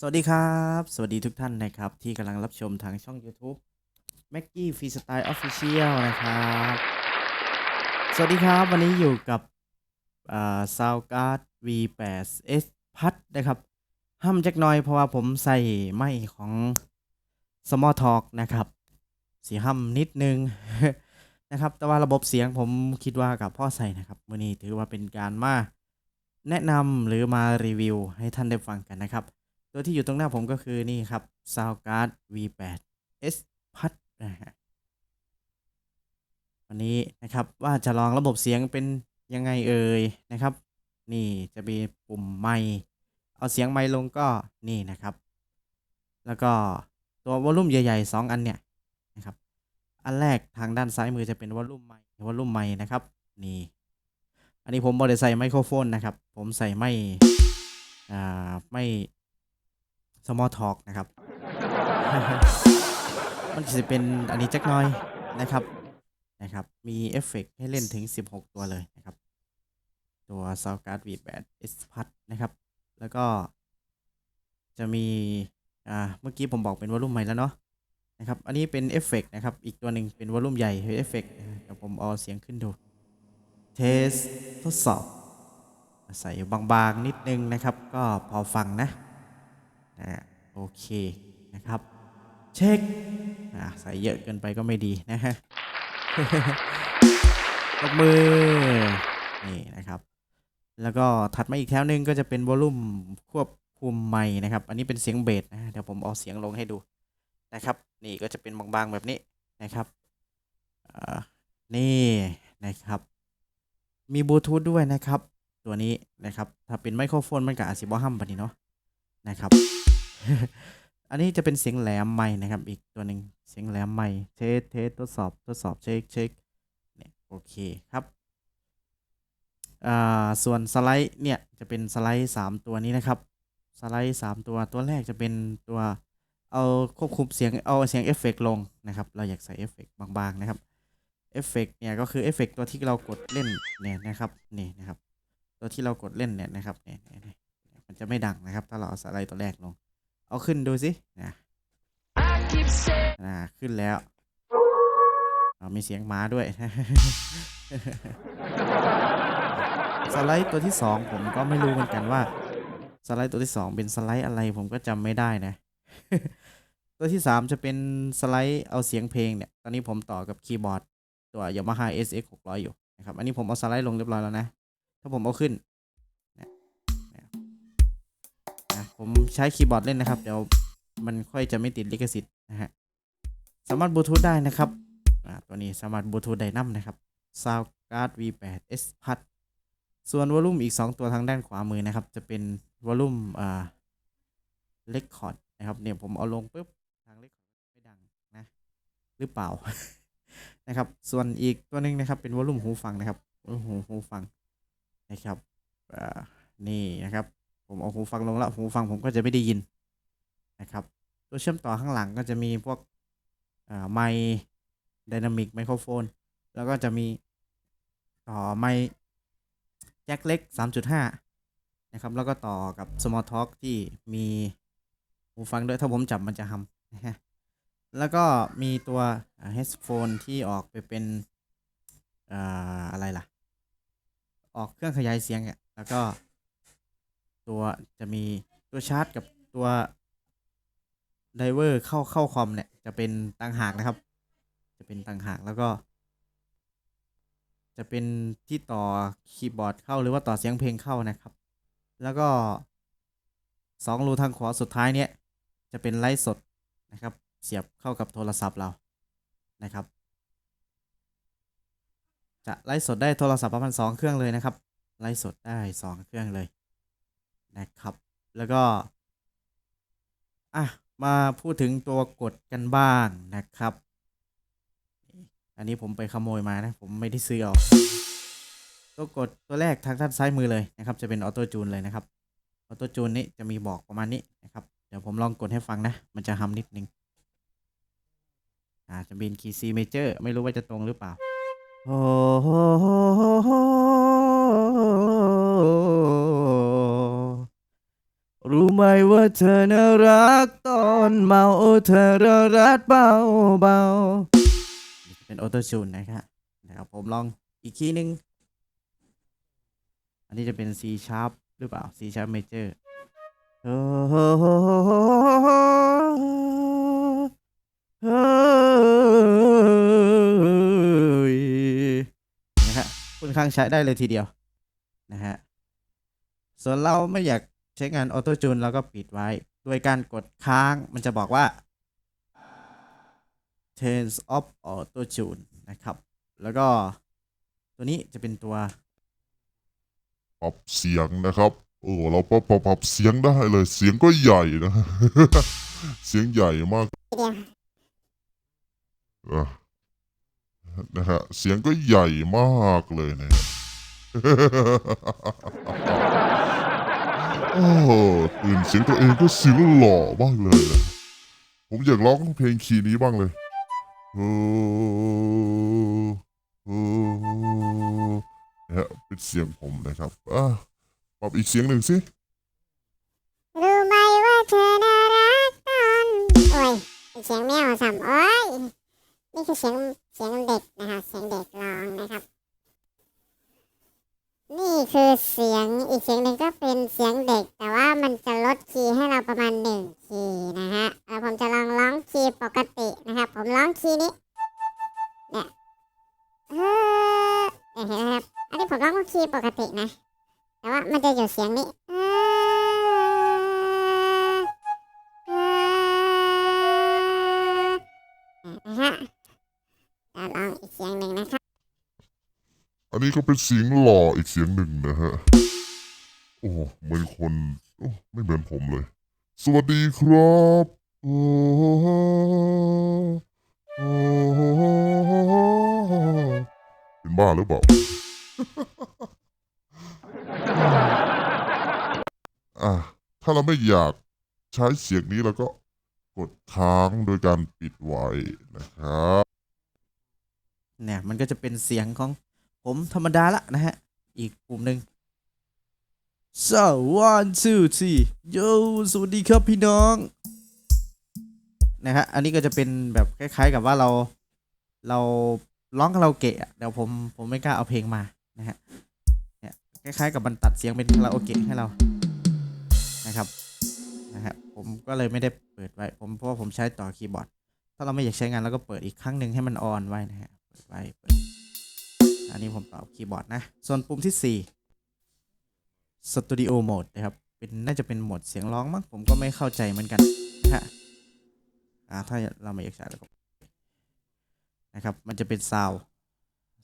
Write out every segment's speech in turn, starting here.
สวัสดีครับ สวัสดีทุกท่านนะครับ ที่กำลังรับชมทางช่อง YouTube m a g g i e Freestyle Official นะครับ สวัสดีครับ วันนี้อยู่กับอ่า Soundcard V8S พัดนะครับห้ำจักหน่อยเพราะว่าผมใส่ไม้ของ Small Talk นะครับสีห้ำนิดนึงนะครับ แต่ว่าระบบเสียงผมคิดว่ากับพ่อใส่นะครับมื่อนี้ถือว่าเป็นการมาแนะนำหรือมารีวิวให้ท่านได้ฟังกันนะครับ ตัวที่อยู่ตรงหน้าผมก็คือนี่ครับ Soundcard V8 S พัดนะฮะวันนี้นะครับว่าจะลองระบบเสียงเป็นยังไงเอ่ยนะครับ นี่จะมีปุ่มไมค์เอาเสียงไมค์ลงก็นี่นะครับ แล้วก็ตัววอลลุ่มใหญ่ๆ 2 อันเนี่ยนะครับ อันแรกทางด้านซ้ายมือจะเป็นวอลลุ่มไมค์วอลลุ่มไมค์นะครับนี่อันนี้ผมบริใส่ไมโครโฟนนะครับ ผมใส่ไม่อ่าไม่ small talk นะครับ มันจะเป็นอันนี้จักหน้อยนะครับนะครับ มีเอฟเฟกต์ให้เล่นถึง 16 ตัวเลยนะครับ ตัว Soundcard V8 S Plus นะครับ แล้วก็ จะมี อ่า เมื่อกี้ผมบอกเป็นวอลลุ่มใหม่แล้วเนาะนะครับ อันนี้เป็นเอฟเฟกต์นะครับ อีกตัวหนึ่งเป็นวอลลุ่มใหญ่เอฟเฟกต์เดี๋ยวผมเอาเสียงขึ้นดูเทสทดสอบ ใส่บางๆนิดนึงนะครับ ก็พอฟังนะ อ่าโอเคนะครับ เช็คอ่าใส่เยอะเกินไปก็ไม่ดีนะฮะยกมือนี่นะครับ แล้วก็ถัดมาอีกแถวหนึงก็จะเป็นวอลลุ่มควบคุมไมค์นะครับ อันนี้เป็นเสียงเบสนะเดี๋ยวผมเอาเสียงลงให้ดูนะครับ นี่ก็จะเป็นบางๆแบบนี้นะครับนี่นะครับมีบลูทูธด้วยนะครับ ตัวนี้นะครับ ถ้าเป็นไมโครโฟนมันก็อาจสิบ่ฮัมปานนี้เนาะนะครับ อันนี้จะเป็นเสียงแหลมไม้นะครับ อีกตัวหนึ่งเสียงแหลมไม้เทสเทสทดสอบทดสอบเช็คเช็คเนี่ยโอเคครับอ่าส่วนสไลด์เนี่ยจะเป็นสไลด์สามตัวนี้นะครับ สไลด์สามตัวตัวแรกจะเป็นตัวเอาควบคุมเสียงเอาเสียงเอฟเฟกต์ลงนะครับ เราอยากใส่เอฟเฟกต์บางๆนะครับเอฟเฟกต์เนี่ยก็คือเอฟเฟกต์ตัวที่เรากดเล่นเนี่ยนะครับนี่นะครับ ตัวที่เรากดเล่นเนี่ยนะครับเนี่ยเนี่ยเนี่ยมันจะไม่ดังนะครับ ถ้าเราเอาสไลด์ตัวแรกลง เอาขึ้นดูสินะอ่าขึ้นแล้วเอามีเสียงม้าด้วย สไลด์ตัวที่สองผมก็ไม่รู้เหมือนกันว่า สไลด์ตัวที่สองเป็นสไลด์อะไรผมก็จำไม่ได้นะ ตัวที่สามจะเป็นสไลด์เอาเสียงเพลงเนี่ย ตอนนี้ผมต่อกับคีย์บอร์ด ตัว Yamaha SX 600 อยู่นะครับ อันนี้ผมเอาสไลด์ลงเรียบร้อยแล้วนะ ถ้าผมเอาขึ้น ผมใช้คีย์บอร์ดเล่นนะครับ เดี๋ยวมันค่อยจะไม่ติดลิขสิทธิ์นะฮะ สามารถบลูทูธได้นะครับตัวนี้สามารถบลูทูธได้นํนะครับ Soundcard V8 S Plus ส่วนวอลลุ่มอีก 2 ตัวทางด้านขวามือนะครับ จะเป็นวอลลุ่มอ่าเลคคอร์ดนะครับ เนี่ยผมเอาลงปุ๊บทางเลคคอร์ดไม่ดังนะ หรือเปล่านะครับ ส่วนอีกตัวนึงนะครับ เป็นวอลลุ่มหูฟังนะครับหูหูฟังนะครับอ่านี่นะครับ ผมเอาหูฟังลงแล้วหูฟังผมก็จะไม่ได้ยินนะครับ ตัวเชื่อมต่อข้างหลังก็จะมีพวกไมค์ไดนามิกไมโครโฟน แล้วก็จะมีต่อไมค์แจ็คเล็ก 3.5 นะครับ แล้วก็ต่อกับ Small Talk ที่มีหูฟังด้วย ถ้าผมจับมันจะฮัมนะฮะแล้วก็มีตัวเฮดโฟนที่ออกไปเป็นออะไรล่ะ ออกเครื่องขยายเสียงอะแล้วก็ ตัวจะมีตัวชาร์จกับตัวไดเวอร์เข้าเข้าคอมเนี่ยจะเป็นต่างหากนะครับ จะเป็นต่างหากแล้วก็ จะเป็นที่ต่อคีย์บอร์ดเข้าหรือว่าต่อเสียงเพลงเข้านะครับ แล้วก็สองรูทางขวาสุดท้ายเนี่ยจะเป็นไลฟ์สดนะครับ เสียบเข้ากับโทรศัพท์เรานะครับ จะไลฟ์สดได้โทรศัพท์ประมาณสองเครื่องเลยนะครับไลฟ์สดได้สองเครื่องเลย นะครับ แล้วก็อะมาพูดถึงตัวกดกันบ้างนะครับ อันนี้ผมไปขโมยมานะผมไม่ได้ซื้อเอาตัวกดตัวแรกทางด้านซ้ายมือเลยนะครับ จะเป็นออโต้จูนเลยนะครับออโต้จูนนี้จะมีบอกประมาณนี้นะครับ เดี๋ยวผมลองกดให้ฟังนะ มันจะฮัมนิดนึงอ่าจะเป็นคีย์ซีเมเจอร์ไม่รู้ว่าจะตรงหรือเปล่าโอ้ รู้ไหมว่าเธอน่ารักตอนเมาโอ้เธอน่ารักเบาเบาเป็นออโต้ชูนนะครับนะครับผมลองอีกคีย์หนึ่งอันนี้จะเป็น C sharp หรือเปล่า C sharp major โอ้โหนะฮะค่อนข้างใช้ได้เลยทีเดียวนะฮะส่วนเราไม่อยาก ใช้งานออโต้จูนเราก็ปิดไว้ โดยการกดค้างมันจะบอกว่า turns off auto tune นะครับ แล้วก็ตัวนี้จะเป็นตัวปรับเสียงนะครับ โอ้เราปรับปรับรบเสียงได้เลย เสียงก็ใหญ่นะ เสียงใหญ่มากนะฮะ เสียงก็ใหญ่มากเลยเนี่ยะโอ้ตื่นเสียงตัวเองก็เสียงหล่อมากเลย ผมอยากร้องเพลงคีย์นี้บ้างเลยโอ้โอ้นะฮะเป็นเสียงผมนะครับอะปรับอีกเสียงหนึ่งสิรู้ไหมว่าเธอน่ารักตอนโอ้ยเสียงแมวสัมโอ้ยนี่คือเสียงเสียงเด็กนะครับเสียงเด็กร้องนะครับ นี่คือเสียงอีกเสียงหนึ่งก็เป็นเสียงเด็ก แต่ว่ามันจะลดคีย์ให้เราประมาณหนึ่งคีย์นะฮะแล้วผมจะลองร้องคีย์ปกตินะครับ ผมร้องคีย์นี้เนี่ยเออเนี่ยเห็นไหมครับอันนี้ผมร้องคีย์ปกตินะ แต่ว่ามันจะอยู่เสียงนี้ นี้ก็เป็นเสียงหล่ออีกเสียงหนึ่งนะฮะ โอ้เหมือนคนโอ้ไม่เหมือนผมเลย สวัสดีครับโอ้เป็นบ้าหรือเปล่าอะถ้าเราไม่อยากใช้เสียงนี้เราก็กดค้างโดยการปิดไว้นะครับ เนี่ยมันก็จะเป็นเสียงของ ผมธรรมดาละนะฮะ อีกปุ่มหนึ่ง so one two three yo สวัสดีครับพี่น้อง นะฮะ อันนี้ก็จะเป็นแบบคล้ายๆกับว่าเรา เราร้องคาราโอเกะเดี๋ยวผมผมไม่กล้าเอาเพลงมานะฮะเนี่ยคล้ายๆกับมันตัดเสียงเป็นคาราโอเกะให้เรานะครับนะฮะผมก็เลยไม่ได้เปิดไว้ผมเพราะว่าผมใช้ต่อคีย์บอร์ด ถ้าเราไม่อยากใช้งานเราก็เปิดอีกครั้งหนึ่งให้มันออนไว้นะฮะเปิดไว้เปิด อันนี้ผมต่อคีย์บอร์ดนะ ส่วนปุ่มที่ 4 Studio Mode นะครับ เป็นน่าจะเป็นโหมดเสียงร้องมั้ง ผมก็ไม่เข้าใจเหมือนกันนะฮะอ่าถ้าเราไม่อยากใช้แล้วก็นะครับ มันจะเป็นซาว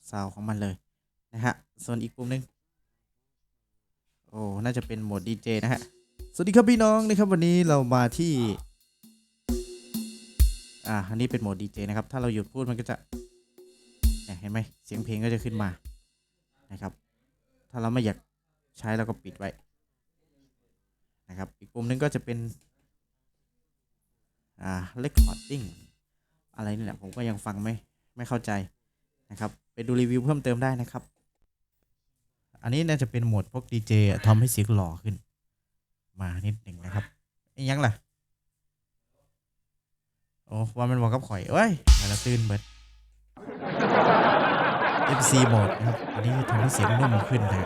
ซาวของมันเลยนะฮะ ส่วนอีกปุ่มหนึงโอ้ น่าจะเป็นโหมด DJ นะฮะ สวัสดีครับพี่น้องนะครับวันนี้เรามาที่ อ่า อันนี้เป็นโหมด DJ นะครับ ถ้าเราหยุดพูดมันก็จะ เนี่ยเห็นไหมเสียงเพลงก็จะขึ้นมานะครับ ถ้าเราไม่อยากใช้เราก็ปิดไว้นะครับ อีกปุ่มหนึงก็จะเป็นอ่า recording อะไรนี่แหละผมก็ยังฟังไม่ไม่เข้าใจนะครับ ไปดูรีวิวเพิ่มเติมได้นะครับ อันนี้น่าจะเป็นโหมดพวกดีเจทำให้เสียงหล่อขึ้น มานิดหนึ่งนะครับไอ้ยังล่ะ โอ้ว่ามันบอกกับข่อยเอ้ยมาละตื่นเบิด MC โหมดนะครับ อันนี้ทำให้เสียงนุ่มขึ้นนะ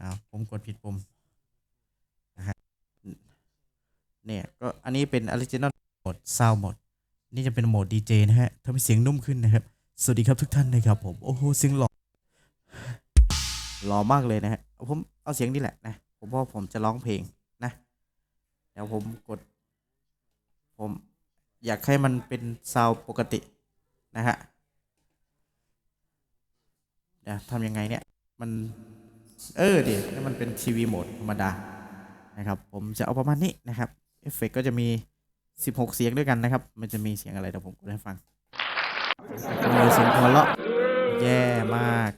อ้าวผมกดผิดปุ่มนะฮะเนี่ย ก็อันนี้เป็น Original Mode Sound Mode นี่จะเป็นโหมด DJ นะฮะทำให้เสียงนุ่มขึ้นนะครับ สวัสดีครับทุกท่านนะครับผม โอ้โห เสียงหล่อหล่อมากเลยนะฮะเอาผมเอาเสียงนี่แหละนะ ผมว่าผมจะร้องเพลงนะ เดี๋ยวผมกด ผมอยากให้มันเป็นซาวปกตินะฮะ เดี๋ยวทำยังไงเนี่ย มันเออเดี๋ยวมันเป็นทีวีโหมดธรรมดานะครับผมจะเอาประมาณนี้นะครับเอฟเฟกต์ก็จะมี 16 เสียงด้วยกันนะครับ มันจะมีเสียงอะไรเดี๋ยวผมกดให้ฟังมีเสียงหัวเราะแย่มาก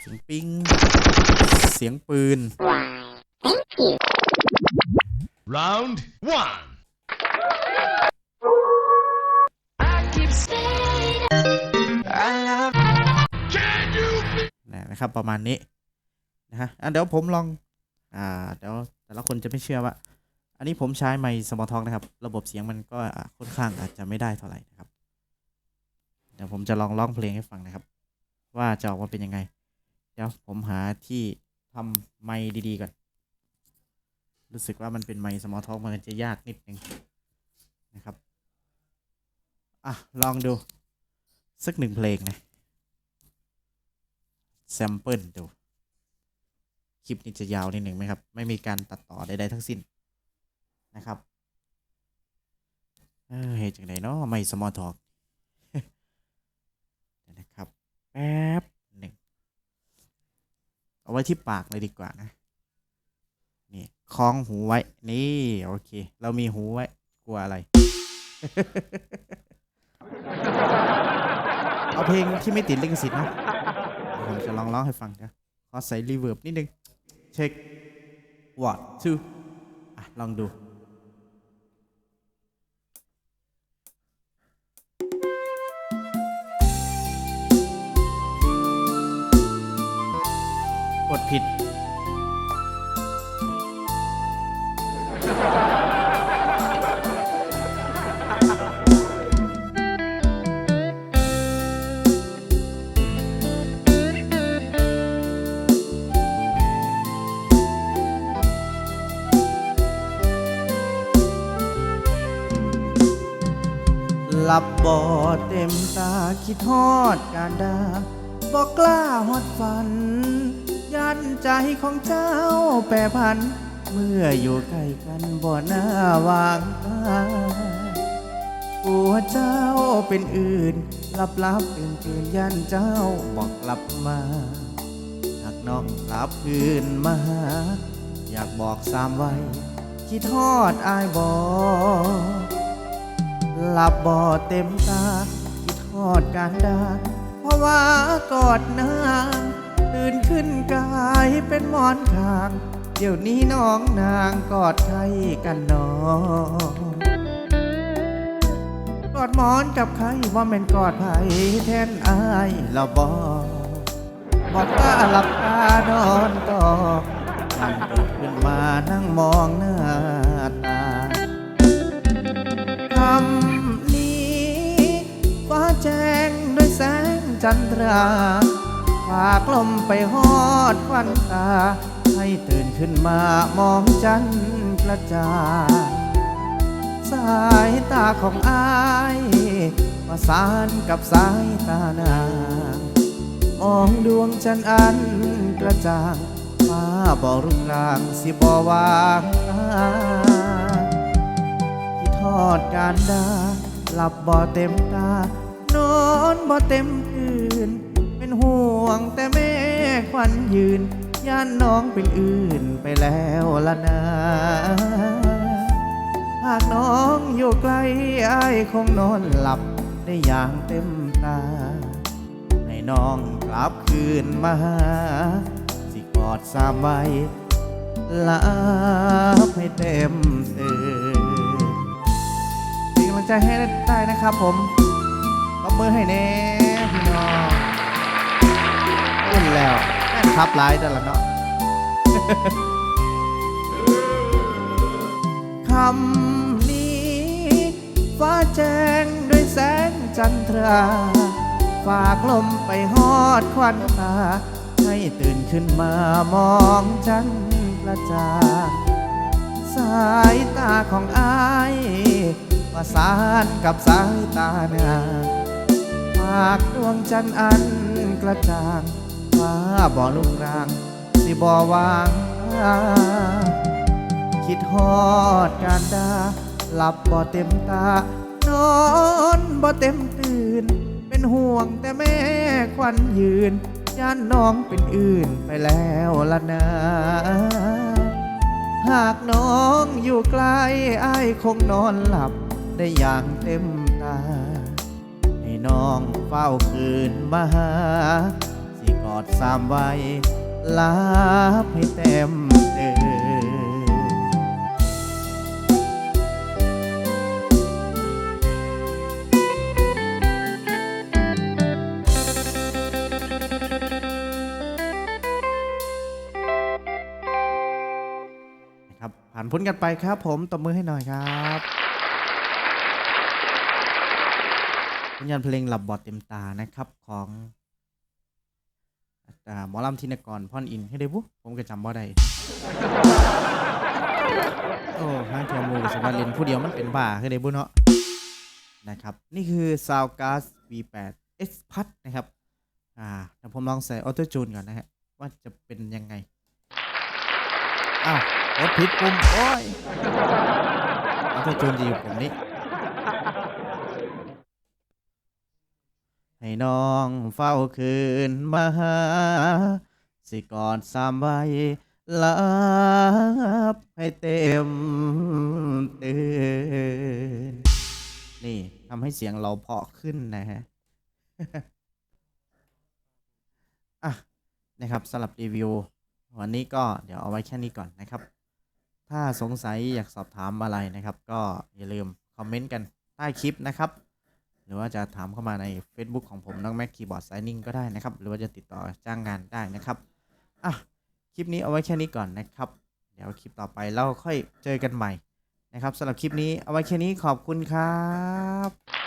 เสียงปิ้ง เสียงปืน Round one. นะครับ ประมาณนี้นะฮะอะเดี๋ยวผมลองอ่าเดี๋ยวแต่ละคนจะไม่เชื่อว่า อันนี้ผมใช้ไมค์สมอทองนะครับ ระบบเสียงมันก็ค่อนข้างอาจจะไม่ได้เท่าไหร่นะครับ เดี๋ยวผมจะลองร้องเพลงให้ฟังนะครับ ว่าจะออกมาเป็นยังไง เดี๋ยวผมหาที่ทำไมค์ดีๆก่อน รู้สึกว่ามันเป็นไมค์สมอทองมันจะยากนิดนึงนะครับ อะ ลองดู สักหนึ่งเพลงนะ แซมเปิลดู คลิปนี้จะยาวนิดหนึ่งไหมครับ ไม่มีการตัดต่อใดๆทั้งสิ้นนะครับ เออเหตุจากไหนเนาะไม่สมอลทอกนะครับ แป๊บหนึ่ง เอาไว้ที่ปากเลยดีกว่านะ นี่คล้องหูไว้ นี่ โอเค เรามีหูไว้ กลัวอะไร เอาเพลงที่ไม่ติดลิขสิทธิ์นะ ผมจะลองร้องให้ฟังนะขอใส่รีเวิร์บนิดนึง เช็ค one two อะ ลองดูกดผิดห ลับบ่เต็มตาคิดฮอดการดาบอกกล้าฮอดฝัน ยันใจของเจ้าแปรพัน เมื่ออยู่ใกล้กันบ่หน้าวางตากลัวเจ้าเป็นอื่นลับลับตื่นตื่นยันเจ้าบอกกลับมาหากน้องกลับคืนมาหาอยากบอกสามไว้คิดทอดอายบอก หลับบ่เต็มตาคิดทอดการดาเพราะว่ากอดนางตื่นขึ้นกายเป็นหมอนขาง เดี๋ยวนี้น้องนางกอดใครกันหนอกอดหมอนกับใครว่าแม่นกอดไผแทนอายเราบอกบอกตาหลับตานอนต่อนั่งตื่นขึ้นมานั่งมองหน้าตาคำ แจ้งด้วยแสงจันทราฝากลมไปฮอดควันตา ให้ตื่นขึ้นมามองจันทร์กระจ่างสายตาของอายประสานกับสายตานางมองดวงจันทร์อันกระจ่างฟ้าบ่รุ่งรางสิบ่วางตาคิดทอดการดาหลับบ่เต็มตา อนบ่เต็มคืนเป็นห่วงแต่แม่ควันยืน ย่านน้องเป็นอื่นไปแล้วละนาหากน้องอยู่ไกลไอ้คงนอนหลับได้อย่างเต็มตา ให้น้องกลับคืนมาหาสิกอดสามไว้ลาให้เต็มตื่นเป็นกำลังใจให้ได้นะครับผม มือให้แน่พี่น้องขึ้นแล้วแม่นครับไลน์แต่ละเนาะคำนี้ฟ้าแจ้งด้วยแสงจันทรา ฝากลมไปฮอดควันตา ให้ตื่นขึ้นมามองจันทระจางสายตาของอายประสานกับสายตานางากดวงจันทร์อันกระจ่างฟ้าบ่อลุงราง สิบ่วาง คิดฮอดการดาหลับบ่เต็มตา นอนบ่เต็มตื่น เป็นห่วงแต่แม่ควันยืนย่านน้องเป็นอื่นไปแล้วละนาหากน้องอยู่ไกลอ้ายคงนอนหลับได้อย่างเต็มตา น้องเฝ้าคืนมาหา สิกอดสามไว้ลาบให้เต็มตื่นคผ่านพ้นกันไปครับผมตบมือให้หน่อยครับ ผลงานเพลงหลับบอดเต็มตานะครับของหมอลำธินกรพ่อนอินให้ได้บุผมก็จำบ่ได้โอ้ห้างเทียมมูสมาเล่นผู้เดียวมันเป็นบ้าให้ได้บุเนาะนะครับ นี่คือ Sound g a s V8 S พัดนะครับ อ่าเดี๋ยวผมลองใส่ออโต้จูนก่อนนะฮะ ว่าจะเป็นยังไง อ้าวกดผิดปุ่ม โอ้ยออโต้จูนจะอยู่ปุ่มนี้ ให้น้องเฝ้าคืนมาหา สิกอดสามใบลับให้เต็มตื่น นี่ทำให้เสียงเราเพาะขึ้นนะฮะ อะ นะครับสำหรับรีวิว วันนี้ก็เดี๋ยวเอาไว้แค่นี้ก่อนนะครับ ถ้าสงสัยอยากสอบถามอะไรนะครับ ก็อย่าลืมคอมเมนต์กันใต้คลิปนะครับ หรือว่าจะถามเข้ามาใน Facebook ของผมน้องแม็กคีย์บอร์ดไซนิ่งก็ได้นะครับ หรือว่าจะติดต่อจ้างงานได้นะครับอะคลิปนี้เอาไว้แค่นี้ก่อนนะครับ เดี๋ยวคลิปต่อไปเราค่อยเจอกันใหม่นะครับสำหรับคลิปนี้เอาไว้แค่นี้ขอบคุณครับ